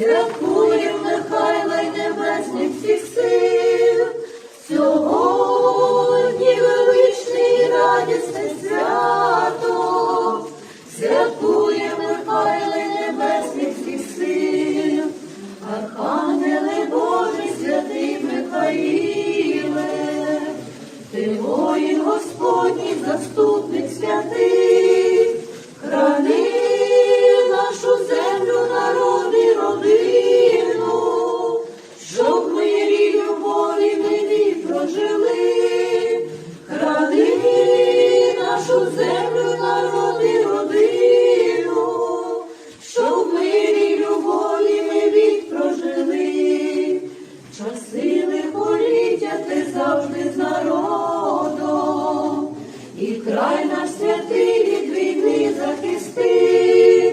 святкує Михайла й небесних всіх сил. Сьогодні величне і радісне свято, святкує Михайла й небесних всіх сил. Архангеле Божий, святий Михаїле, ти воїн Господній, заступник святий, ти завжди з народом, і край наш святий від війни захисти,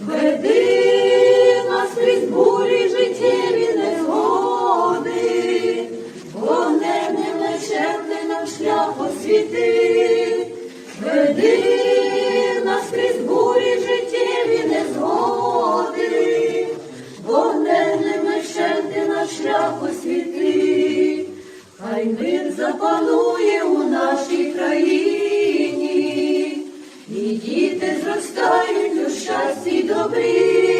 веди нас крізь бурі життєві незгоди, вогнем мечем нам шлях освіти, мир запанує у нашій країні, і діти зростають у щасті добрі.